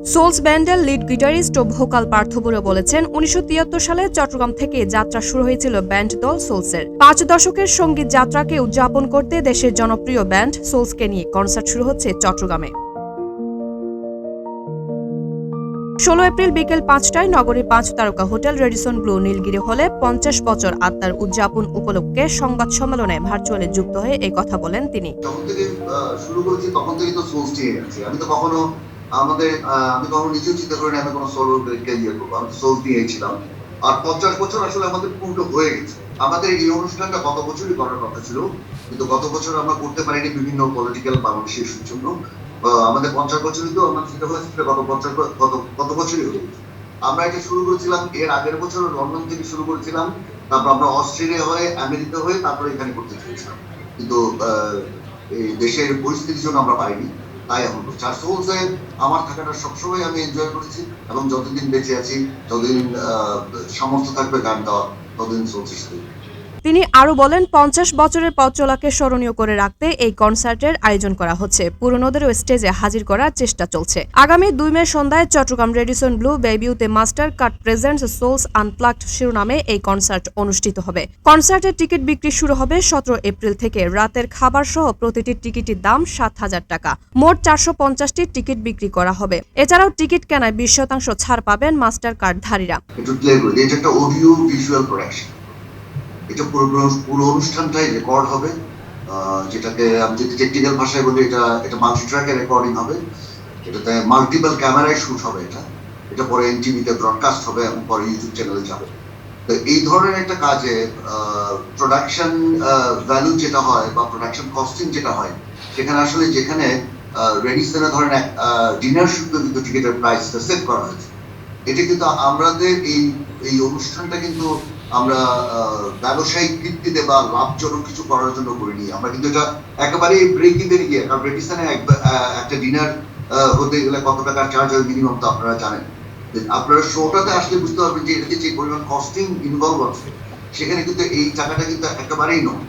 Sols ব্যান্ডের lead guitarist ও vocal পার্থবুড়ো বলেছেন, উনিশশো তিয়াত্তর সালে চট্টগ্রাম থেকে যাত্রা শুরু হয়েছিল ব্যান্ড দল সোলসের। পাঁচ দশকের সংগীত যাত্রাকে উদযাপন করতে দেশের জনপ্রিয় ব্যান্ড সোলসকে নিয়ে কনসার্ট শুরু হচ্ছে চট্টগ্রামে। ষোলো এপ্রিল বিকেল পাঁচটায় নগরীর পাঁচ তারকা হোটেল রেডিসন ব্লু নীলগিরি হলে পঞ্চাশ বছর আত্মার উদযাপন উপলক্ষে সংবাদ সম্মেলনে ভার্চুয়ালি যুক্ত হয়ে এই কথা বলেন তিনি। থেকে শুরু করেছি, তখন থেকে তো গেছি আমি তো কখনো আমাদের আমি কখনো নিজেও চিন্তা করিনি আমি কোনো সোলো ক্যারিয়ার করব, আমি সোর্স নিয়েছিলাম আর পঞ্চাশ বছর আসলে আমাদের পূর্ণ হয়ে গেছে। আমাদের এই অনুষ্ঠানটা গত বছরই করার কথা ছিল, কিন্তু গত বছর আমরা করতে পারিনি বিভিন্ন পলিটিক্যাল বাংলাদেশের ইস্যুর জন্য আমাদের পঞ্চাশ বছরই তো, আমার যেটা হয়েছে সেটা গত পঞ্চাশ গত বছরই হয়ে গেছে। আমরা এটা শুরু করেছিলাম এর আগের বছর, লন্ডন থেকে শুরু করেছিলাম, তারপর আমরা অস্ট্রেলিয়া হয়ে, আমেরিকা হয়ে, তারপরে এখানে করতে চেয়েছিলাম। কিন্তু এই দেশের পরিস্থিতির জন্য আমরা পাইনি তাই এখন আর সোলসে আমার থাকাটা সবসময় আমি এনজয় করেছি এবং যতদিন বেঁচে আছি, যতদিন সামর্থ্য থাকবে গান গাওয়া ততদিন চলছে তিনি আরও বলেন, পঞ্চাশ বছরের পথ চলাকে স্মরণীয় করে রাখতে এই কনসার্টের আয়োজন করা হচ্ছে। পুরনোদেরও স্টেজে হাজির করার চেষ্টা চলছে। আগামী দুই মে সন্ধ্যায় Chattogram Radisson Blu বেবিউতে Master Card presents Souls unplugged শিরোনামে এই কনসার্ট অনুষ্ঠিত হবে। কনসার্টের টিকিট বিক্রি শুরু হবে সতেরো এপ্রিল থেকে। রাতের খাবার সহ প্রতিটি টিকিটের দাম সাত হাজার টাকা। মোট চারশো পঞ্চাশটি টিকিট বিক্রি করা হবে। এছাড়াও টিকিট কেনায় বিশ শতাংশ ছাড় পাবেন মাস্টার কার্ডধারীরা। এটা একটা অডিও ভিজুয়াল প্রোডাকশন এটা পুরো পুরো অনুষ্ঠানটাই রেকর্ড হবে। যেটাকে আমি যদি টেকনিক্যাল ভাষায় বলি, এটা এটা মাল্টি ট্র্যাকে রেকর্ডিং হবে। এটাতে মাল্টিপল ক্যামেরায় শুট হবে এটা। এটা পরে এনটিভিতে ব্রডকাস্ট হবে এবং পরে ইউটিউব চ্যানেলে যাবে। তো এই ধরনের একটা কাজে প্রোডাকশন ভ্যালু যেটা হয় বা প্রোডাকশন কস্টিং যেটা হয়, সেখানে আসলে যেখানে রেডিসনে ধরেন ডিনার শুট কিন্তু টিকিটের প্রাইসটা সেট করা হয়েছে। এটা কিন্তু আমাদের এই এই অনুষ্ঠানটা কিন্তু আমরা ব্যবসায়িক ভিত্তিতে বা লাভজনক কিছু করার জন্য করিনি। আমরা কিন্তু এটা একেবারে ব্রেক ইভেন গিয়ে, কারণ রেডিসনে একটা ডিনার হতে গেলে কত টাকার চার্জ হয় মিনিমাম তো আপনারা জানেন। আপনারা শোটাতে আসলে বুঝতে পারবেন যে এটাতে যে পরিমাণ কস্টিং ইনভলভ আছে, সেখানে কিন্তু এই টাকাটা কিন্তু একেবারেই নয়।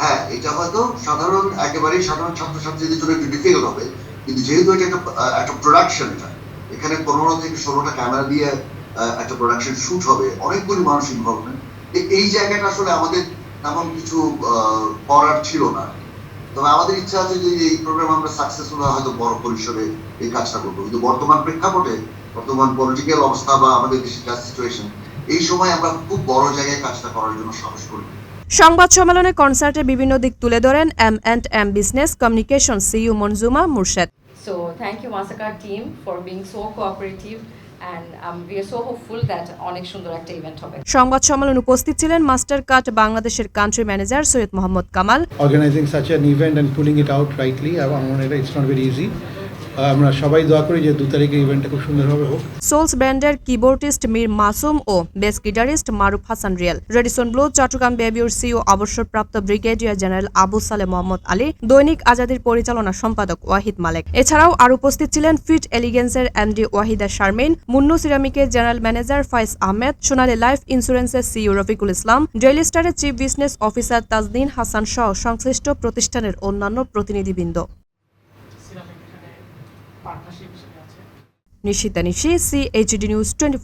হ্যাঁ এটা হয়তো সাধারণ, একেবারেই সাধারণ ছাত্রছাত্রীদের জন্য একটু ডিফিকাল্ট হবে, কিন্তু যেহেতু এটা একটা একটা প্রোডাকশন এখানে পনেরো থেকে ষোলোটা ক্যামেরা দিয়ে একটা প্রোডাকশন শুট হবে অনেকগুলি মানুষ ইনভলভমেন্ট এই জায়গাটা আসলে আমাদের তেমন কিছু আহ, করার ছিল না। তবে আমাদের ইচ্ছা আছে যে এই প্রোগ্রাম আমরা সাকসেসফুল হয়তো বড় পরিসরে এই কাজটা করব। কিন্তু বর্তমান প্রেক্ষাপটে বর্তমান পলিটিক্যাল অবস্থা বা আমাদের দেশের যা সিচুয়েশন এই সময় আমরা খুব বড় জায়গায় কাজটা করার জন্য সাহস করি। সংবাদ সম্মেলনে কনসার্টের বিভিন্ন দিক তুলে ধরেন M and M business communication CEO Monjuma Murshed. So thank you Mastercard team for being so cooperative and um, সংবাদ সম্মেলন উপস্থিত ছিলেন মাস্টার কাট বাংলাদেশের country manager Syed Mohammad Kamal. Organizing such an event and pulling it out rightly আমার এটা it's not very easy আমরা সবাই দোয়া করি যে দু তারিখে ইভেন্টটা খুব সুন্দরভাবে হোক। সোলস ব্যান্ডের কিবোর্ডিস্ট মীর মাসুম ও bass guitarist Maruf Hasan Rial. Radisson Blu Chattogram বেবিউর CEO অবসরপ্রাপ্ত ব্রিগেডিয়ার জেনারেল আবু সালে মোহাম্মদ আলী, দৈনিক আজাদির পরিচালনা সম্পাদক ওয়াহিদ মালেক। এছাড়াও আর উপস্থিত ছিলেন ফিট এলিগেন্সের MD Wahida Sharmin, Munnu সিরামিকের general manager Faiz Ahmed, Sonali life ইন্স্যুরেন্সের সিইও রফিকুল ইসলাম ডেইলি স্টারের chief business officer Tajdin Hasan সহ সংশ্লিষ্ট প্রতিষ্ঠানের অন্যান্য প্রতিনিধিবৃন্দ সিরামিক এখানে পার্টনারশিপ হিসেবে আছে Nishita Nishi CHD news twenty